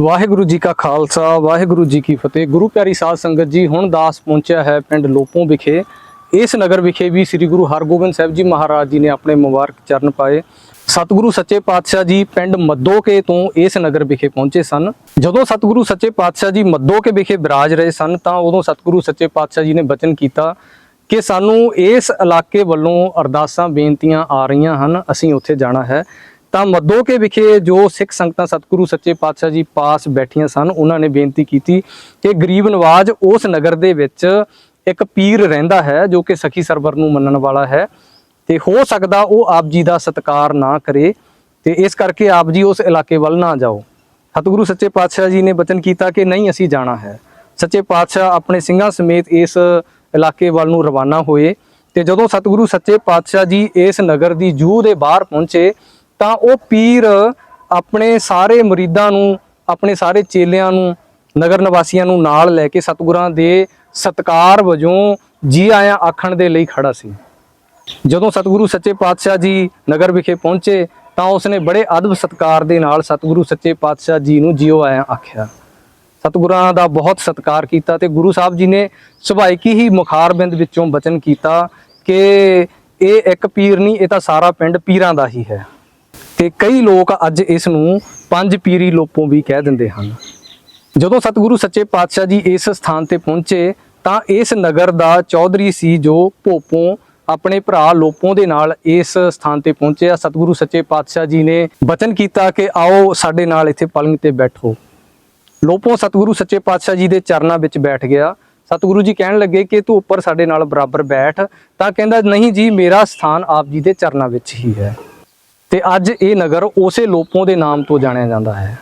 ਵਾਹਿਗੁਰੂ ਜੀ ਕਾ ਖਾਲਸਾ, ਵਾਹਿਗੁਰੂ ਜੀ ਕੀ ਫਤਿਹ। ਗੁਰੂ ਪਿਆਰੀ ਸਾਧ ਸੰਗਤ ਜੀ, ਹੁਣ ਦਾਸ ਪਹੁੰਚਿਆ ਹੈ ਪਿੰਡ ਲੋਪੋਂ ਵਿਖੇ। ਇਸ ਨਗਰ ਵਿਖੇ ਵੀ ਸ੍ਰੀ ਗੁਰੂ ਹਰਗੋਬਿੰਦ ਸਾਹਿਬ ਜੀ ਮਹਾਰਾਜ ਜੀ ਨੇ ਆਪਣੇ ਮੁਬਾਰਕ ਚਰਨ ਪਾਏ। ਸਤਿਗੁਰੂ ਸੱਚੇ ਪਾਤਸ਼ਾਹ ਜੀ ਪਿੰਡ ਮੱਦੋਕੇ ਤੋਂ ਇਸ ਨਗਰ ਵਿਖੇ ਪਹੁੰਚੇ ਸਨ। ਜਦੋਂ ਸਤਿਗੁਰੂ ਸੱਚੇ ਪਾਤਸ਼ਾਹ ਜੀ ਮੱਦੋਕੇ ਵਿਖੇ ਬਿਰਾਜ ਰਹੇ ਸਨ, ਤਾਂ ਉਦੋਂ ਸਤਿਗੁਰੂ ਸੱਚੇ ਪਾਤਸ਼ਾਹ ਜੀ ਨੇ ਬਚਨ ਕੀਤਾ ਕਿ ਸਾਨੂੰ ਇਸ ਇਲਾਕੇ ਵੱਲੋਂ ਅਰਦਾਸਾਂ, ਬੇਨਤੀਆਂ ਆ ਰਹੀਆਂ ਹਨ, ਅਸੀਂ ਉੱਥੇ ਜਾਣਾ ਹੈ। ਤਾਂ ਮੱਦੋਕੇ ਵਿਖੇ ਜੋ ਸਿੱਖ ਸੰਗਤਾਂ ਸਤਿਗੁਰੂ ਸੱਚੇ ਪਾਤਸ਼ਾਹ ਜੀ ਪਾਸ ਬੈਠੀਆਂ ਸਨ, ਉਹਨਾਂ ਨੇ ਬੇਨਤੀ ਕੀਤੀ ਕਿ ਗਰੀਬ ਨਵਾਜ ਉਸ ਨਗਰ ਦੇ ਵਿੱਚ ਇੱਕ ਪੀਰ ਰਹਿੰਦਾ ਹੈ ਜੋ ਕਿ ਸਖੀ ਸਰਵਰ ਨੂੰ ਮੰਨਣ ਵਾਲਾ ਹੈ। ਤੇ ਹੋ ਸਕਦਾ ਉਹ ਆਪ ਜੀ ਦਾ ਸਤਿਕਾਰ ਨਾ ਕਰੇ ਤੇ ਇਸ ਕਰਕੇ ਆਪ ਜੀ ਉਸ ਇਲਾਕੇ ਵੱਲ ਨਾ ਜਾਓ। ਸਤਿਗੁਰੂ ਸੱਚੇ ਪਾਤਸ਼ਾਹ ਜੀ ਨੇ ਬਚਨ ਕੀਤਾ ਕਿ ਨਹੀਂ, ਅਸੀਂ ਜਾਣਾ ਹੈ। ਸੱਚੇ ਪਾਤਸ਼ਾਹ ਆਪਣੇ ਸਿੰਘਾਂ ਸਮੇਤ ਇਸ ਇਲਾਕੇ ਵੱਲ ਨੂੰ ਰਵਾਨਾ ਹੋਏ ਤੇ ਜਦੋਂ ਸਤਿਗੁਰੂ ਸੱਚੇ ਪਾਤਸ਼ਾਹ ਜੀ ਇਸ ਨਗਰ ਦੀ ਜੂਹ ਦੇ ਬਾਹਰ ਪਹੁੰਚੇ ਤਾਂ ਉਹ ਪੀਰ ਆਪਣੇ ਸਾਰੇ ਮੁਰੀਦਾਂ ਨੂੰ, ਆਪਣੇ ਸਾਰੇ ਚੇਲਿਆਂ ਨੂੰ, ਨਗਰ ਨਿਵਾਸੀਆਂ ਨੂੰ ਨਾਲ ਲੈ ਕੇ ਸਤਿਗੁਰਾਂ ਦੇ ਸਤਕਾਰ ਵਜੋਂ ਜੀ ਆਇਆਂ ਆਖਣ ਦੇ ਲਈ ਖੜਾ ਸੀ। ਜਦੋਂ ਸਤਿਗੁਰੂ ਸੱਚੇ ਪਾਤਸ਼ਾਹ ਜੀ ਨਗਰ ਵਿਖੇ ਪਹੁੰਚੇ ਤਾਂ ਉਸਨੇ ਬੜੇ ਅਦਬ ਸਤਕਾਰ ਦੇ ਨਾਲ ਸਤਿਗੁਰੂ ਸੱਚੇ ਪਾਤਸ਼ਾਹ ਜੀ ਨੂੰ ਜਿਉ ਆਇਆ ਆਖਿਆ। ਸਤਿਗੁਰਾਂ ਦਾ ਬਹੁਤ ਸਤਕਾਰ ਕੀਤਾ ਤੇ ਗੁਰੂ ਸਾਹਿਬ ਜੀ ਨੇ ਸੁਭਾਇਕੀ ਹੀ ਮੁਖਾਰਬਿੰਦ ਵਿੱਚੋਂ ਬਚਨ ਕੀਤਾ ਕਿ ਇਹ ਇੱਕ ਪੀਰ ਨਹੀਂ, ਇਹ ਤਾਂ ਸਾਰਾ ਪਿੰਡ ਪੀਰਾਂ ਦਾ ਹੀ ਹੈ। ਤੇ ਕਈ ਲੋਕ ਅੱਜ ਇਸ ਨੂੰ ਪੰਜ ਪੀਰੀ ਲੋਪੋਂ ਵੀ ਕਹਿ ਦਿੰਦੇ ਹਨ। ਜਦੋਂ ਸਤਿਗੁਰੂ ਸੱਚੇ ਪਾਤਸ਼ਾਹ ਜੀ ਇਸ ਸਥਾਨ ਤੇ ਪਹੁੰਚੇ ਤਾਂ ਇਸ ਨਗਰ ਦਾ ਚੌਧਰੀ ਸੀ ਜੋ ਭੋਪੋਂ ਆਪਣੇ ਭਰਾ ਲੋਪੋ ਦੇ ਨਾਲ ਇਸ ਸਥਾਨ ਤੇ ਪਹੁੰਚਿਆ। ਸਤਿਗੁਰੂ ਸੱਚੇ ਪਾਤਸ਼ਾਹ ਜੀ ਨੇ ਬਚਨ ਕੀਤਾ ਕਿ ਆਓ ਸਾਡੇ ਨਾਲ ਇੱਥੇ ਪਲੰਗ ਤੇ ਬੈਠੋ। ਲੋਪੋ ਸਤਿਗੁਰੂ ਸੱਚੇ ਪਾਤਸ਼ਾਹ ਜੀ ਦੇ ਚਰਨਾਂ ਵਿੱਚ ਬੈਠ ਗਿਆ। ਸਤਿਗੁਰੂ ਜੀ ਕਹਿਣ ਲੱਗੇ ਕਿ ਤੂੰ ਉੱਪਰ ਸਾਡੇ ਨਾਲ ਬਰਾਬਰ ਬੈਠ, ਤਾਂ ਕਹਿੰਦਾ, ਨਹੀਂ ਜੀ, ਮੇਰਾ ਸਥਾਨ ਆਪ ਜੀ ਦੇ ਚਰਨਾਂ ਵਿੱਚ ਹੀ ਹੈ। ਤੇ ਅੱਜ ਇਹ ਨਗਰ ਉਸੇ ਲੋਪੋਂ ਦੇ ਨਾਮ ਤੋਂ ਜਾਣਿਆ ਜਾਂਦਾ ਹੈ।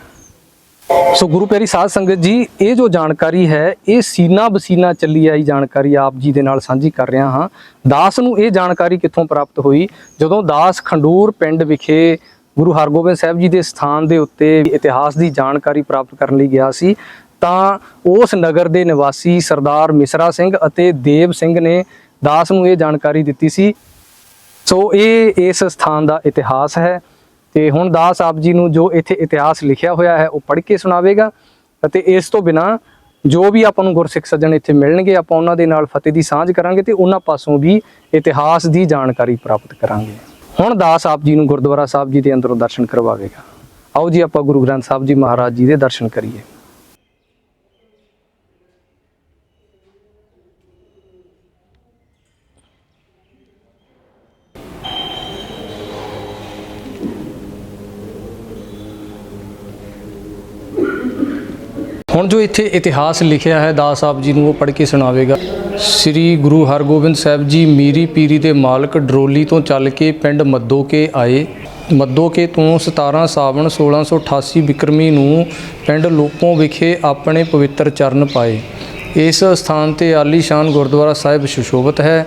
ਸੋ ਗੁਰੂ ਪਿਆਰੀ ਸਾਧ ਸੰਗਤ ਜੀ, ਇਹ ਜੋ ਜਾਣਕਾਰੀ ਹੈ, ਇਹ ਸੀਨਾ ਬਸੀਨਾ ਚੱਲੀ ਆਈ ਜਾਣਕਾਰੀ ਆਪ ਜੀ ਦੇ ਨਾਲ ਸਾਂਝੀ ਕਰ ਰਿਹਾ ਹਾਂ। ਦਾਸ ਨੂੰ ਇਹ ਜਾਣਕਾਰੀ ਕਿੱਥੋਂ ਪ੍ਰਾਪਤ ਹੋਈ? ਜਦੋਂ ਦਾਸ ਖੰਡੂਰ ਪਿੰਡ ਵਿਖੇ ਗੁਰੂ ਹਰਗੋਬਿੰਦ ਸਾਹਿਬ ਜੀ ਦੇ ਸਥਾਨ ਦੇ ਉੱਤੇ ਇਤਿਹਾਸ ਦੀ ਜਾਣਕਾਰੀ ਪ੍ਰਾਪਤ ਕਰਨ ਲਈ ਗਿਆ ਸੀ, ਤਾਂ ਉਸ ਨਗਰ ਦੇ ਨਿਵਾਸੀ ਸਰਦਾਰ ਮਿਸਰਾ ਸਿੰਘ ਅਤੇ ਦੇਵ ਸਿੰਘ ਨੇ ਦਾਸ ਨੂੰ ਇਹ ਜਾਣਕਾਰੀ ਦਿੱਤੀ ਸੀ। ਸੋ ਇਹ ਇਸ ਸਥਾਨ ਦਾ ਇਤਿਹਾਸ ਹੈ। ਤੇ ਹੁਣ ਦਾਸ ਆਪ ਜੀ ਨੂੰ ਜੋ ਇੱਥੇ ਇਤਿਹਾਸ ਲਿਖਿਆ ਹੋਇਆ ਹੈ, ਉਹ ਪੜ੍ਹ ਕੇ ਸੁਣਾਵੇਗਾ ਅਤੇ ਇਸ ਤੋਂ ਬਿਨਾ ਜੋ ਵੀ ਆਪਾਂ ਨੂੰ ਗੁਰਸਿੱਖ ਸੱਜਣ ਇੱਥੇ ਮਿਲਣਗੇ, ਆਪਾਂ ਉਹਨਾਂ ਦੇ ਨਾਲ ਫਤਿਹ ਦੀ ਸਾਂਝ ਕਰਾਂਗੇ ਤੇ ਉਹਨਾਂ ਪਾਸੋਂ ਵੀ ਇਤਿਹਾਸ ਦੀ ਜਾਣਕਾਰੀ ਪ੍ਰਾਪਤ ਕਰਾਂਗੇ। ਹੁਣ ਦਾਸ ਆਪ ਜੀ ਨੂੰ ਗੁਰਦੁਆਰਾ ਸਾਹਿਬ ਜੀ ਦੇ ਅੰਦਰੋਂ ਦਰਸ਼ਨ ਕਰਵਾਵੇਗਾ। ਆਓ ਜੀ ਆਪਾਂ ਗੁਰੂ ਗ੍ਰੰਥ ਸਾਹਿਬ ਜੀ ਮਹਾਰਾਜ ਜੀ ਦੇ ਦਰਸ਼ਨ ਕਰੀਏ। ਹੁਣ ਜੋ ਇੱਥੇ ਇਤਿਹਾਸ ਲਿਖਿਆ ਹੈ, ਦਾਸ ਸਾਹਿਬ ਜੀ ਨੂੰ ਉਹ ਪੜ੍ਹ ਕੇ ਸੁਣਾਵੇਗਾ। ਸ੍ਰੀ ਗੁਰੂ ਹਰਗੋਬਿੰਦ ਸਾਹਿਬ ਜੀ ਮੀਰੀ ਪੀਰੀ ਦੇ ਮਾਲਕ ਡਰੋਲੀ ਤੋਂ ਚੱਲ ਕੇ ਪਿੰਡ ਮੱਦੋਕੇ ਆਏ। ਮੱਦੋਕੇ ਤੋਂ 17 ਸਾਵਣ 1688 ਬਿਕਰਮੀ ਨੂੰ ਪਿੰਡ ਲੋਪੋਂ ਵਿਖੇ ਆਪਣੇ ਪਵਿੱਤਰ ਚਰਨ ਪਾਏ। ਇਸ ਸਥਾਨ ਤੇ ਆਲੀਸ਼ਾਨ ਗੁਰਦੁਆਰਾ ਸਾਹਿਬ ਸੁਸ਼ੋਭਿਤ ਹੈ।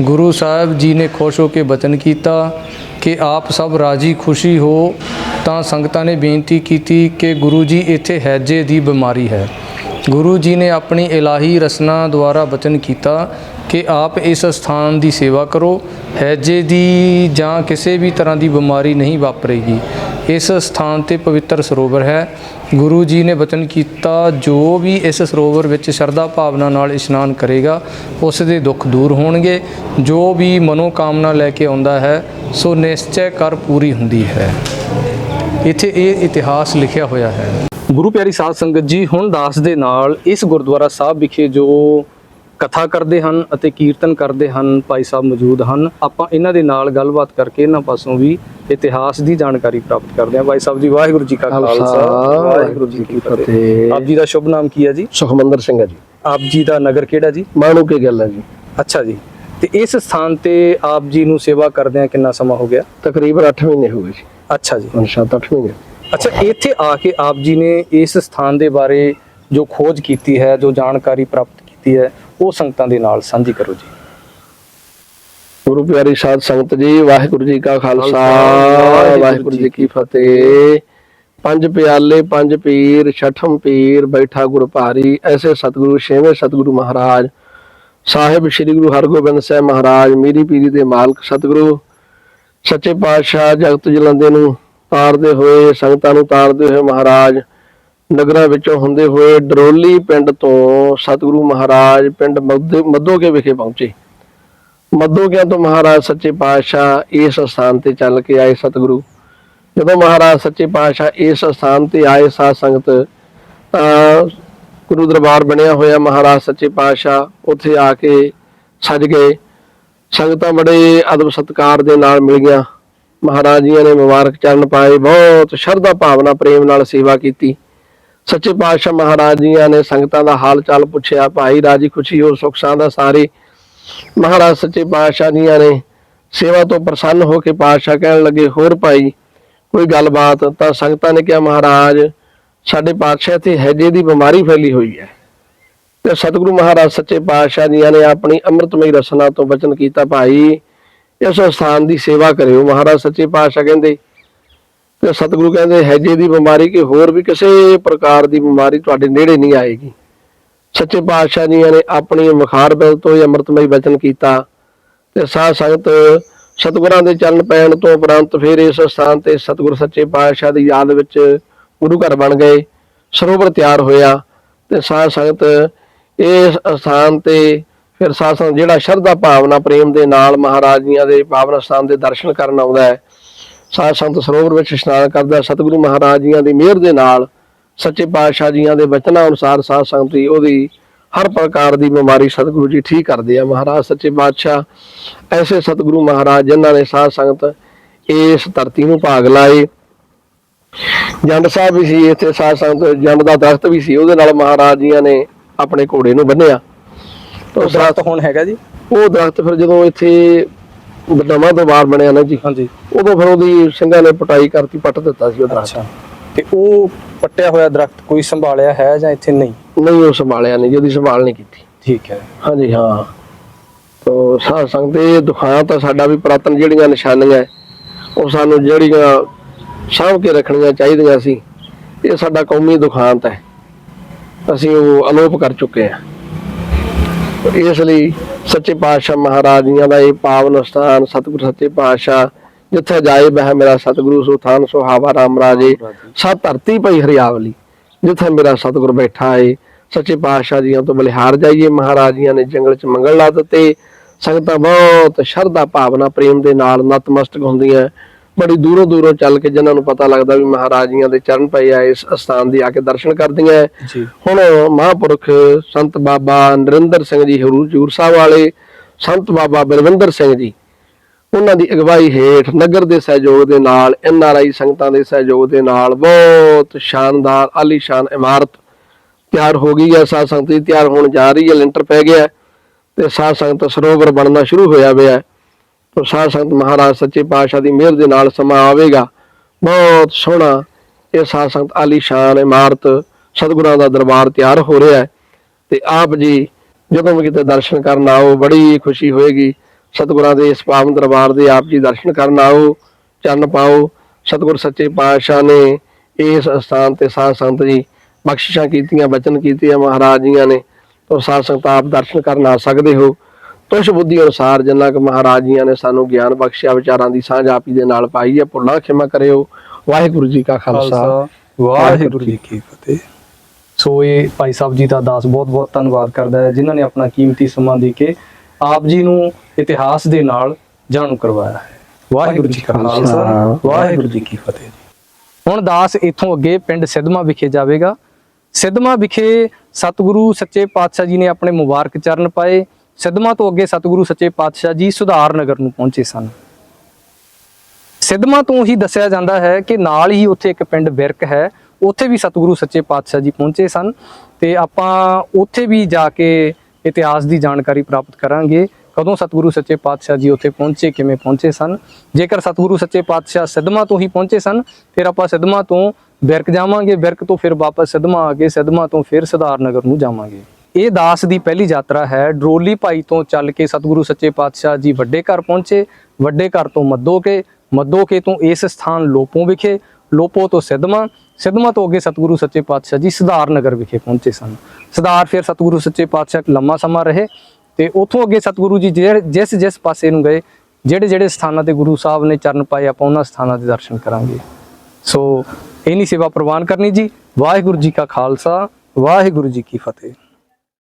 ਗੁਰੂ ਸਾਹਿਬ ਜੀ ਨੇ ਖੁਸ਼ ਹੋ ਕੇ ਬਚਨ ਕੀਤਾ ਕਿ ਆਪ ਸਭ ਰਾਜੀ ਖੁਸ਼ੀ ਹੋ ਤਾਂ ਸੰਗਤਾਂ ਨੇ ਬੇਨਤੀ ਕੀਤੀ ਕਿ ਗੁਰੂ ਜੀ ਇੱਥੇ ਹੈਜੇ ਦੀ ਬਿਮਾਰੀ ਹੈ। ਗੁਰੂ ਜੀ ਨੇ ਆਪਣੀ ਇਲਾਹੀ ਰਸਨਾ ਦੁਆਰਾ ਬਚਨ ਕੀਤਾ ਕਿ ਆਪ ਇਸ ਸਥਾਨ ਦੀ ਸੇਵਾ ਕਰੋ। ਹੈਜੇ ਦੀ ਜਾਂ ਕਿਸੇ ਵੀ ਤਰ੍ਹਾਂ ਦੀ ਬਿਮਾਰੀ ਨਹੀਂ ਵਾਪਰੇਗੀ। ਇਸ ਸਥਾਨ ਤੇ ਪਵਿੱਤਰ ਸਰੋਵਰ ਹੈ। ਗੁਰੂ ਜੀ ਨੇ ਬਚਨ ਕੀਤਾ, ਜੋ ਵੀ ਇਸ ਸਰੋਵਰ ਵਿੱਚ ਸ਼ਰਧਾ ਭਾਵਨਾ ਨਾਲ ਇਸ਼ਨਾਨ ਕਰੇਗਾ, ਉਸ ਦੇ ਦੁੱਖ ਦੂਰ ਹੋਣਗੇ। ਜੋ ਵੀ ਮਨੋ ਕਾਮਨਾ ਲੈ ਕੇ ਆਉਂਦਾ ਹੈ, ਸੋ ਨਿਸ਼ਚੈ ਕਰ ਪੂਰੀ ਹੁੰਦੀ ਹੈ। ਇੱਥੇ ਇਹ ਇਤਿਹਾਸ ਲਿਖਿਆ ਹੋਇਆ ਹੈ। ਗੁਰੂ ਪਿਆਰੀ ਸਾਧ ਸੰਗਤ ਜੀ ਹੁਣ ਦਾਸ ਦੇ ਨਾਲ ਇਸ ਗੁਰਦੁਆਰਾ ਸਾਹਿਬ ਵਿਖੇ ਜੋ ਕਥਾ ਕਰਦੇ ਹਨ ਅਤੇ ਕੀਰਤਨ ਕਰਦੇ ਹਨ ਭਾਈ ਸਾਹਿਬ ਮੌਜੂਦ ਹਨ ਆਪਾਂ ਇਹਨਾਂ ਦੇ ਨਾਲ ਗੱਲਬਾਤ ਕਰਕੇ ਇਹਨਾਂ ਪਾਸੋਂ ਵੀ ਇਤਿਹਾਸ ਦੀ ਜਾਣਕਾਰੀ ਪ੍ਰਾਪਤ ਕਰਦੇ ਹਾਂ। ਭਾਈ ਸਾਹਿਬ ਜੀ ਵਾਹਿਗੁਰੂ ਜੀ ਕਾ ਖਾਲਸਾ ਵਾਹਿਗੁਰੂ ਜੀ ਕੀ ਫਤਿਹ। ਆਪ ਜੀ ਦਾ ਸ਼ੁਭ ਨਾਮ ਕੀ ਹੈ ਜੀ? ਸੁਖਮੰਦਰ ਸਿੰਘ ਹੈ ਜੀ। ਆਪ ਜੀ ਦਾ ਨਗਰ ਕਿਹੜਾ ਜੀ? ਮਾਣੂ ਕੀ ਗੱਲ ਹੈ ਜੀ। ਅੱਛਾ ਜੀ। ਤੇ ਇਸ ਸਥਾਨ ਤੇ ਆਪ ਜੀ ਨੂੰ ਸੇਵਾ ਕਰਦਿਆਂ ਕਿੰਨਾ ਸਮਾਂ ਹੋ ਗਿਆ? ਤਕਰੀਬਨ 8 ਮਹੀਨੇ ਹੋ ਗਏ ਜੀ। ਅੱਛਾ ਜੀ। ਹੁਣ 7-8 ਮਹੀਨੇ ਅੱਛਾ ਇੱਥੇ ਆ ਕੇ ਆਪ ਜੀ ਨੇ ਇਸ ਸਥਾਨ ਦੇ ਬਾਰੇ ਜੋ ਖੋਜ ਕੀਤੀ ਹੈ ਜੋ ਜਾਣਕਾਰੀ ਪ੍ਰਾਪਤ ਕੀਤੀ ਹੈ ਉਹ ਸੰਗਤਾਂ ਦੇ ਨਾਲ ਸਾਂਝੀ ਕਰੋ ਜੀ। ਗੁਰੂ ਪਿਆਰੀ ਸਾਧ ਸੰਗਤ ਜੀ ਵਾਹਿਗੁਰੂ ਜੀ ਕਾ ਖਾਲਸਾ ਵਾਹਿਗੁਰੂ ਵਾਹਿਗੁਰੂ ਜੀ ਕੀ ਫਤਿਹ। ਪੰਜ ਪਿਆਲੇ ਪੰਜ ਪੀਰ ਛਠਮ ਪੀਰ ਬੈਠਾ ਗੁਰ ਭਾਰੀ ਐਸੇ ਸਤਿਗੁਰੂ ਛੇਵੇਂ ਸਤਿਗੁਰੂ ਮਹਾਰਾਜ। ਸਾਹਿਬ ਸ੍ਰੀ ਗੁਰੂ ਹਰਗੋਬਿੰਦ ਸਾਹਿਬ ਮਹਾਰਾਜ ਮੇਰੀ ਪੀਰੀ ਦੇ ਮਾਲਕ ਸਤਿਗੁਰੂ ਸੱਚੇ ਪਾਤਸ਼ਾਹ ਜਗਤ ਜਲੰਦੇ ਨੂੰ ਤਾਰਦੇ ਹੋਏ, ਸੰਗਤਾਂ ਨੂੰ ਤਾਰਦੇ ਹੋਏ ਮਹਾਰਾਜ ਨਗਰਾਂ ਵਿੱਚੋਂ ਹੁੰਦੇ ਹੋਏ ਡਰੋਲੀ ਪਿੰਡ ਤੋਂ ਸਤਿਗੁਰੂ ਮਹਾਰਾਜ ਪਿੰਡ ਮੱਧੋ ਮੱਧੋਕੇ ਵਿਖੇ ਪਹੁੰਚੇ। ਮੱਧੋਕਿਆਂ ਤੋਂ ਮਹਾਰਾਜ ਸੱਚੇ ਪਾਤਸ਼ਾਹ ਇਸ ਸਥਾਨ ਤੇ ਚੱਲ ਕੇ ਆਏ ਸਤਿਗੁਰੂ। ਜਦੋਂ ਮਹਾਰਾਜ ਸੱਚੇ ਪਾਤਸ਼ਾਹ ਇਸ ਸਥਾਨ ਤੇ ਆਏ ਸਾਧ ਸੰਗਤ, ਤਾਂ ਗੁਰੂ ਦਰਬਾਰ ਬਣਿਆ ਹੋਇਆ ਮਹਾਰਾਜ ਸੱਚੇ ਪਾਤਸ਼ਾਹ ਉੱਥੇ ਆ ਕੇ ਸੱਜ ਗਏ। ਸੰਗਤਾਂ ਬੜੇ ਅਦਬ ਸਤਕਾਰ ਦੇ ਨਾਲ ਮਿਲ ਗਿਆ ਮਹਾਰਾਜ ਜੀਆਂ ਨੇ ਮੁਬਾਰਕ ਚਰਨ ਪਾਏ, ਬਹੁਤ ਸ਼ਰਧਾ ਭਾਵਨਾ ਪ੍ਰੇਮ ਨਾਲ ਸੇਵਾ ਕੀਤੀ। ਸੱਚੇ ਪਾਤਸ਼ਾਹ ਮਹਾਰਾਜ ਜੀਆਂ ਨੇ ਸੰਗਤਾਂ ਦਾ ਹਾਲ ਚਾਲ ਪੁੱਛਿਆ, ਭਾਈ ਰਾਜੀ ਖੁਸ਼ੀ ਹੋ ਸੁਖ ਸਾਂਦਾ ਸਾਰੇ। ਮਹਾਰਾਜ ਸੱਚੇ ਪਾਤਸ਼ਾਹ ਜੀਆਂ ਨੇ ਸੇਵਾ ਤੋਂ ਪ੍ਰਸੰਨ ਹੋ ਕੇ ਪਾਤਸ਼ਾਹ ਕਹਿਣ ਲੱਗੇ, ਹੋਰ ਭਾਈ, ਕੋਈ ਗੱਲਬਾਤ? ਤਾਂ ਸੰਗਤਾਂ ਨੇ ਕਿਹਾ, ਮਹਾਰਾਜ, ਸਾਡੇ ਪਾਤਸ਼ਾਹ ਤੇ ਹੈਜੇ ਦੀ ਬਿਮਾਰੀ ਫੈਲੀ ਹੋਈ ਹੈ। ਤੇ ਸਤਿਗੁਰੂ ਮਹਾਰਾਜ ਸੱਚੇ ਪਾਤਸ਼ਾਹ ਜੀਆਂ ਨੇ ਆਪਣੀ ਅੰਮ੍ਰਿਤਮਈ ਰਸਨਾ ਤੋਂ ਬਚਨ ਕੀਤਾ ਭਾਈ। ਇਸ ਸਥਾਨ ਦੀ ਸੇਵਾ ਕਰਿਓ। ਮਹਾਰਾਜ ਸੱਚੇ ਪਾਤਸ਼ਾਹ ਕਹਿੰਦੇ, ਤੇ ਸਤਿਗੁਰੂ ਕਹਿੰਦੇ, ਹੈਜੇ ਦੀ ਬਿਮਾਰੀ ਕਿ ਹੋਰ ਵੀ ਕਿਸੇ ਪ੍ਰਕਾਰ ਦੀ ਬਿਮਾਰੀ ਤੁਹਾਡੇ ਨੇੜੇ ਨਹੀਂ ਆਏਗੀ। ਸੱਚੇ ਪਾਤਸ਼ਾਹ ਜੀਆਂ ਨੇ ਆਪਣੀ ਮੁਖਾਰ ਬਿਲ ਤੋਂ ਹੀ ਅੰਮ੍ਰਿਤਮਈ ਬਚਨ ਕੀਤਾ। ਤੇ ਸਾਧ ਸੰਗਤ ਸਤਿਗੁਰਾਂ ਦੇ ਚਰਨ ਪੈਣ ਤੋਂ ਉਪਰੰਤ ਫਿਰ ਇਸ ਸਥਾਨ ਤੇ ਸਤਿਗੁਰ ਸੱਚੇ ਪਾਤਸ਼ਾਹ ਦੀ ਯਾਦ ਵਿੱਚ ਗੁਰੂ ਘਰ ਬਣ ਗਏ। ਸਰੋਵਰ ਤਿਆਰ ਹੋਇਆ ਤੇ ਸਾਧ ਸੰਗਤ ਇਸ ਸਥਾਨ ਤੇ ਫਿਰ ਸਾਧ ਸੰਗਤ ਜਿਹੜਾ ਸ਼ਰਧਾ ਭਾਵਨਾ ਪ੍ਰੇਮ ਦੇ ਨਾਲ ਮਹਾਰਾਜ ਜੀਆਂ ਦੇ ਪਾਵਨ ਸਥਾਨ ਦੇ ਦਰਸ਼ਨ ਕਰਨ ਆਉਂਦਾ ਹੈ ਸਾਧ ਸੰਗਤ ਸਰੋਵਰ ਵਿੱਚ ਇਸ਼ਨਾਨ ਕਰਦਾ ਸਤਿਗੁਰੂ ਮਹਾਰਾਜ ਜੀਆਂ ਦੀ ਮਿਹਰ ਦੇ ਨਾਲ ਸੱਚੇ ਪਾਤਸ਼ਾਹ ਜੀਆਂ ਦੇ ਬਚਨਾਂ ਅਨੁਸਾਰ ਸਾਧ ਸੰਗਤ ਦੀ ਉਹਦੀ ਹਰ ਪ੍ਰਕਾਰ ਦੀ ਬਿਮਾਰੀ ਸਤਿਗੁਰੂ ਜੀ ਠੀਕ ਕਰਦੇ ਆ। ਮਹਾਰਾਜ ਸੱਚੇ ਪਾਤਸ਼ਾਹ, ਐਸੇ ਸਤਿਗੁਰੂ ਮਹਾਰਾਜ ਜਿਨ੍ਹਾਂ ਨੇ ਸਾਧ ਸੰਗਤ ਇਸ ਧਰਤੀ ਨੂੰ ਭਾਗ ਲਾਏ। ਜੰਡ ਸਾਹਿਬ ਵੀ ਸੀ, ਇੱਥੇ ਸਾਧ ਸੰਗਤ ਜੰਡ ਦਾ ਦਰਖਤ ਵੀ ਸੀ, ਉਹਦੇ ਨਾਲ ਮਹਾਰਾਜ ਜੀਆਂ ਨੇ ਆਪਣੇ ਘੋੜੇ ਨੂੰ ਬੰਨਿਆ ਉਹ ਤਾਂ ਦਰਖਤ ਹੁਣ ਹੈਗਾ ਜੀ? ਉਹ ਦਰਖਤ ਫਿਰ ਜਦੋਂ ਇੱਥੇ ਨਵਾਂ ਦਰਬਾਰ ਬਣਿਆ ਨਾ ਜੀ ਹਾਂਜੀ। ਉਦੋਂ ਫਿਰ ਉਹਦੀ ਸਿੰਘਾਂ ਨੇ ਪਟਾਈ ਕਰਤੀ ਪੱਟ ਦਿੱਤਾ ਸੀ ਉਹ ਦਰਖਤ। ਤੇ ਉਹ ਪੱਟਿਆ ਹੋਇਆ ਦਰਖਤ ਕੋਈ ਸੰਭਾਲਿਆ ਹੈ ਜਾਂ ਇੱਥੇ ਨਹੀਂ? ਨਹੀਂ ਉਹ ਸੰਭਾਲਿਆ ਨਹੀਂ ਜੀ ਉਹਦੀ ਸੰਭਾਲ ਨਹੀਂ ਕੀਤੀ। ਠੀਕ ਹੈ। ਹਾਂਜੀ ਹਾਂ। ਤੋ ਸਾਧ ਸੰਗਤ ਦੇ ਦੁਖਾਂ ਤਾਂ ਸਾਡਾ ਵੀ ਪ੍ਰਾਤਨ ਜਿਹੜੀਆਂ ਨਿਸ਼ਾਨੀਆਂ ਉਹ ਸਾਨੂੰ ਜਿਹੜੀਆਂ ਸਾਂਭ ਕੇ ਰੱਖਣੀਆਂ ਚਾਹੀਦੀਆਂ ਸੀ ਇਹ ਸਾਡਾ ਕੌਮੀ ਦੁਖਾਂਤ ਹੈ। ਅਸੀਂ ਉਹ ਅਲੋਪ ਕਰ ਚੁੱਕੇ ਹਾਂ। ਇਸ ਲਈ ਸੱਚੇ ਪਾਤਸ਼ਾਹ ਮਹਾਰਾਜ ਜੀਆਂ ਦਾ ਇਹ ਪਾਵਨ ਸਥਾਨ ਸਤਿਗੁਰ ਸੱਚੇ ਪਾਤਸ਼ਾਹ, ਜਿੱਥੇ ਜਾਏ ਬਹਿ ਮੇਰਾ ਸਤਿਗੁਰੂ ਸੁਥਾਨ ਸੁਹਾਵਾ ਰਾਮ ਰਾਜੇ ਸਭ ਧਰਤੀ ਪਈ ਹਰਿਆਵਲੀ, ਜਿੱਥੇ ਮੇਰਾ ਸਤਿਗੁਰ ਬੈਠਾ ਏ। ਸੱਚੇ ਪਾਤਸ਼ਾਹ ਜੀਆਂ ਤੋਂ ਬਲਿਹਾਰ ਜਾਈਏ ਮਹਾਰਾਜ ਜੀਆਂ ਨੇ ਜੰਗਲ 'ਚ ਮੰਗਲ ਲਾ ਦਿੱਤੇ। ਸੰਗਤਾਂ ਬਹੁਤ ਸ਼ਰਧਾ ਭਾਵਨਾ ਪ੍ਰੇਮ ਦੇ ਨਾਲ ਨਤਮਸਤਕ ਹੁੰਦੀਆਂ। ਬੜੀ ਦੂਰੋਂ ਦੂਰੋਂ ਚੱਲ ਕੇ ਜਿਨ੍ਹਾਂ ਨੂੰ ਪਤਾ ਲੱਗਦਾ ਵੀ ਮਹਾਰਾਜ ਜੀਆਂ ਦੇ ਚਰਨ ਪਏ ਆ ਇਸ ਅਸਥਾਨ ਦੀ ਆ ਕੇ ਦਰਸ਼ਨ ਕਰਦੀਆਂ ਹੁਣ ਮਹਾਂਪੁਰਖ ਸੰਤ ਬਾਬਾ ਨਰਿੰਦਰ ਸਿੰਘ ਜੀ ਹਜ਼ੂਰ ਸਾਹਿਬ ਵਾਲੇ ਸੰਤ ਬਾਬਾ ਬਲਵਿੰਦਰ ਸਿੰਘ ਜੀ ਉਹਨਾਂ ਦੀ ਅਗਵਾਈ ਹੇਠ ਨਗਰ ਦੇ ਸਹਿਯੋਗ ਦੇ ਨਾਲ ਐਨ ਆਰ ਆਈ ਸੰਗਤਾਂ ਦੇ ਸਹਿਯੋਗ ਦੇ ਨਾਲ ਬਹੁਤ ਸ਼ਾਨਦਾਰ ਆਲੀਸ਼ਾਨ ਇਮਾਰਤ ਤਿਆਰ ਹੋ ਗਈ ਹੈ ਸਾਧ ਸੰਗਤ ਦੀ ਤਿਆਰ ਹੋਣ ਜਾ ਰਹੀ ਹੈ ਲੈਂਟਰ ਪੈ ਗਿਆ ਤੇ ਸਾਧ ਸੰਗਤ ਸਰੋਵਰ ਬਣਨਾ ਸ਼ੁਰੂ ਹੋਇਆ ਹੋਇਆ ਹੈ ਤੇ ਸਾਧ ਸੰਗਤ ਮਹਾਰਾਜ ਸੱਚੇ ਪਾਤਸ਼ਾਹ ਦੀ ਮਿਹਰ ਦੇ ਨਾਲ ਸਮਾਂ ਆਵੇਗਾ। ਬਹੁਤ ਸੋਹਣਾ ਇਹ ਸਾਧ ਸੰਗਤ ਆਲੀਸ਼ਾਨ ਇਮਾਰਤ ਸਤਿਗੁਰਾਂ ਦਾ ਦਰਬਾਰ ਤਿਆਰ ਹੋ ਰਿਹਾ ਹੈ ਤੇ ਆਪ ਜੀ ਜਦੋਂ ਵੀ ਕਿਤੇ ਦਰਸ਼ਨ ਕਰਨ ਆਓ, ਬੜੀ ਖੁਸ਼ੀ ਹੋਏਗੀ। ਸਤਿਗੁਰਾਂ ਦੇ ਇਸ ਪਾਵਨ ਦਰਬਾਰ ਦੇ ਆਪ ਜੀ ਦਰਸ਼ਨ ਕਰਨ ਆਓ ਚਰਨ ਪਾਓ। ਸਤਿਗੁਰ ਸੱਚੇ ਪਾਤਸ਼ਾਹ ਨੇ ਇਸ ਸਥਾਨ ਤੇ ਸਾਧ ਸੰਗਤ ਜੀ ਬਖਸ਼ਿਸ਼ਾਂ ਕੀਤੀਆਂ, ਬਚਨ ਕੀਤੇ ਆ ਮਹਾਰਾਜ ਜੀਆਂ ਨੇ। ਤਾਂ ਸਾਧ ਸੰਗਤ ਆਪ ਦਰਸ਼ਨ ਕਰਨ ਆ ਸਕਦੇ ਹੋ। ਤੁਸ਼ ਬੁੱਧੀ ਅਨੁਸਾਰ ਜਿੰਨਾ ਕਿ ਮਹਾਰਾਜ ਜੀਆਂ ਨੇ ਸਾਨੂੰ ਗਿਆਨ ਬਖਸ਼ਿਆ, ਵਿਚਾਰਾਂ ਦੀ ਸਾਂਝ ਆਪ ਜੀ ਦੇ ਨਾਲ ਪਾਈ ਹੈ, ਭੁੱਲਾਂ ਖਿਮਾ ਕਰਿਓ। ਵਾਹਿਗੁਰੂ ਜੀ ਕਾ ਖਾਲਸਾ। ਵਾਹਿਗੁਰੂ ਜੀ ਕੀ ਫਤਿਹ। ਸੋ ਇਹ ਭਾਈ ਸਾਹਿਬ ਜੀ ਦਾ ਦਾਸ ਬਹੁਤ ਬਹੁਤ ਧੰਨਵਾਦ ਕਰਦਾ ਹੈ, ਜਿਨ੍ਹਾਂ ਨੇ ਆਪਣਾ ਕੀਮਤੀ ਸਮਾਂ ਦੇ ਕੇ ਆਪ ਜੀ ਨੂੰ ਇਤਿਹਾਸ ਦੇ ਨਾਲ ਜਾਣੂ ਕਰਵਾਇਆ ਹੈ। ਵਾਹਿਗੁਰੂ ਜੀ ਕਾ ਖਾਲਸਾ। ਵਾਹਿਗੁਰੂ ਜੀ ਕੀ ਫਤਿਹ ਹੁਣ ਦਾਸ ਇਥੋਂ ਅੱਗੇ ਪਿੰਡ ਸਿੱਧਵਾਂ ਵਿਖੇ ਜਾਵੇਗਾ। ਸਿੱਧਵਾਂ ਵਿਖੇ ਸਤਿਗੁਰੂ ਸੱਚੇ ਪਾਤਸ਼ਾਹ ਜੀ ਨੇ ਆਪਣੇ ਮੁਬਾਰਕ ਚਰਨ ਪਾਏ। ਸਿੱਧਮਾ ਤੋਂ ਅੱਗੇ ਸਤਿਗੁਰੂ ਸੱਚੇ ਪਾਤਸ਼ਾਹ ਜੀ ਸੁਧਾਰ ਨਗਰ ਨੂੰ ਪਹੁੰਚੇ ਸਨ। ਸਿੱਧਵਾਂ ਤੋਂ ਹੀ ਦੱਸਿਆ ਜਾਂਦਾ ਹੈ ਕਿ ਨਾਲ ਹੀ ਉੱਥੇ ਇੱਕ ਪਿੰਡ ਵਿਰਕ ਹੈ, ਉੱਥੇ ਵੀ ਸਤਿਗੁਰੂ ਸੱਚੇ ਪਾਤਸ਼ਾਹ ਜੀ ਪਹੁੰਚੇ ਸਨ ਤੇ ਆਪਾਂ ਉੱਥੇ ਵੀ ਜਾ ਕੇ ਇਤਿਹਾਸ ਦੀ ਜਾਣਕਾਰੀ ਪ੍ਰਾਪਤ ਕਰਾਂਗੇ, ਕਦੋਂ ਸਤਿਗੁਰੂ ਸੱਚੇ ਪਾਤਸ਼ਾਹ ਜੀ ਉੱਥੇ ਪਹੁੰਚੇ, ਕਿਵੇਂ ਪਹੁੰਚੇ ਸਨ। ਜੇਕਰ ਸਤਿਗੁਰੂ ਸੱਚੇ ਪਾਤਸ਼ਾਹ ਸਿੱਧਵਾਂ ਤੋਂ ਹੀ ਪਹੁੰਚੇ ਸਨ, ਫਿਰ ਆਪਾਂ ਸਿੱਧਵਾਂ ਤੋਂ ਬਿਰਕ ਜਾਵਾਂਗੇ ਬਿਰਕ ਤੋਂ ਫਿਰ ਵਾਪਸ ਸਿੱਧਵਾਂ ਆ ਕੇ ਸਿੱਧਵਾਂ ਤੋਂ ਫਿਰ ਸਿਧਾਰ ਨਗਰ ਨੂੰ ਜਾਵਾਂਗੇ। ਇਹ ਦਾਸ ਦੀ ਪਹਿਲੀ ਯਾਤਰਾ ਹੈ। ਡਰੋਲੀ ਭਾਈ ਤੋਂ ਚੱਲ ਕੇ ਸਤਿਗੁਰੂ ਸੱਚੇ ਪਾਤਸ਼ਾਹ ਜੀ ਵੱਡੇ ਘਰ ਪਹੁੰਚੇ। ਵੱਡੇ ਘਰ ਤੋਂ ਮੱਦੋਕੇ ਮੱਦੋਕੇ ਤੋਂ ਇਸ ਸਥਾਨ ਲੋਪੋ ਵਿਖੇ, ਲੋਪੋ ਤੋਂ ਸਿੱਧਵਾਂ ਸਿੱਧਵਾਂ ਤੋਂ ਅੱਗੇ ਸਤਿਗੁਰੂ ਸੱਚੇ ਪਾਤਸ਼ਾਹ ਜੀ ਸੁਧਾਰ ਨਗਰ ਵਿਖੇ ਪਹੁੰਚੇ ਸਨ। ਸੁਧਾਰ ਫਿਰ ਸਤਿਗੁਰੂ ਸੱਚੇ ਪਾਤਸ਼ਾਹ ਲੰਮਾ ਸਮਾਂ ਰਹੇ ਤੇ ਉਥੋਂ ਅੱਗੇ ਸਤਿਗੁਰੂ ਜੀ ਜਿਹੜੇ- ਜਿਸ ਜਿਸ ਪਾਸੇ ਨੂੰ ਗਏ, ਜਿਹੜੇ ਜਿਹੜੇ ਸਥਾਨਾਂ ਤੇ ਗੁਰੂ ਸਾਹਿਬ ਨੇ ਚਰਨ ਪਾਏ, ਆਪਾਂ ਉਹਨਾਂ ਸਥਾਨਾਂ ਦੇ ਦਰਸ਼ਨ ਕਰਾਂਗੇ। ਸੋ ਇਨੀ ਸੇਵਾ ਪ੍ਰਵਾਨ ਕਰਨੀ ਜੀ। ਵਾਹਿਗੁਰੂ ਜੀ ਕਾ ਖਾਲਸਾ, ਵਾਹਿਗੁਰੂ ਜੀ ਕੀ ਫਤਿਹ।